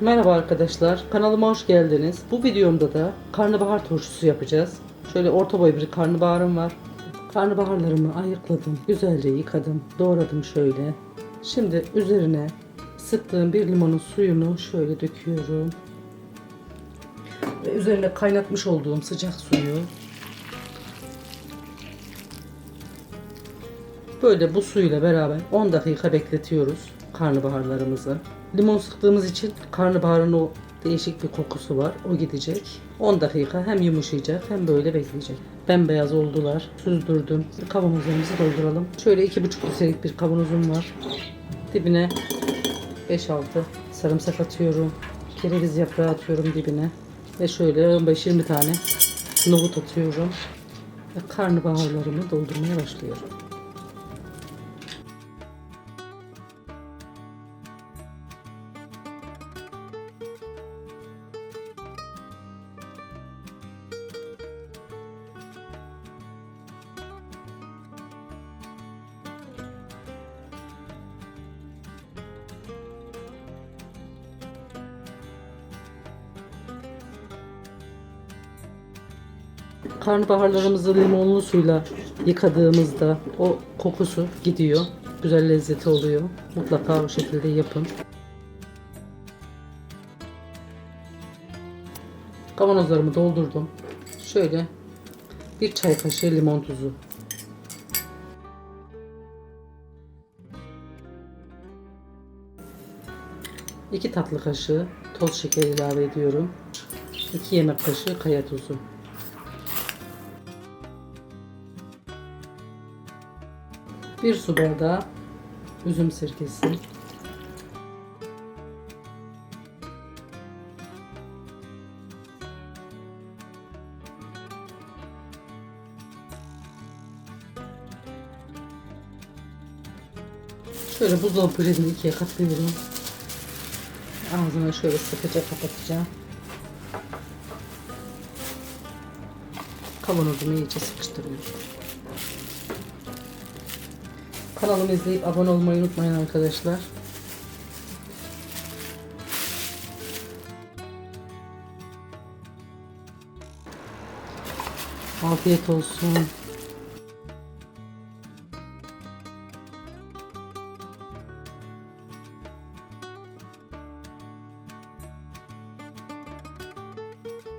Merhaba arkadaşlar, kanalıma hoş geldiniz. Bu videomda da karnabahar turşusu yapacağız. Şöyle orta boy bir karnabaharım var. Karnabaharlarımı ayıkladım, güzelce yıkadım, doğradım şöyle. Şimdi üzerine sıktığım bir limonun suyunu şöyle döküyorum. Ve üzerine kaynatmış olduğum sıcak suyu Böyle bu suyla beraber 10 dakika bekletiyoruz karnabaharlarımızı. Limon sıktığımız için karnabaharın o değişik bir kokusu var. O gidecek. 10 dakika hem yumuşayacak hem böyle bekleyecek. Bembeyaz oldular. Süzdürdüm. Kavanozlarımızı dolduralım. Şöyle 2,5 litrelik bir kavanozum var. Dibine 5-6 sarımsak atıyorum. Kereviz yaprağı atıyorum dibine. Ve şöyle 15-20 tane nohut atıyorum. Ve karnabaharlarımı doldurmaya başlıyorum. Karnabaharlarımızı limonlu suyla yıkadığımızda o kokusu gidiyor. Güzel lezzeti oluyor. Mutlaka o şekilde yapın. Kavanozlarımı doldurdum. Şöyle bir çay kaşığı limon tuzu. İki tatlı kaşığı toz şeker ilave ediyorum. 2 yemek kaşığı kaya tuzu. Bir su bardağı üzüm sirkesi. Şöyle buzdolabı poşetini ikiye katlıyorum. Ağzına şöyle sıkıca kapatacağım. Kavanozumu iyice sıkıştırıyorum. Kanalımı izleyip abone olmayı unutmayın arkadaşlar. Afiyet olsun.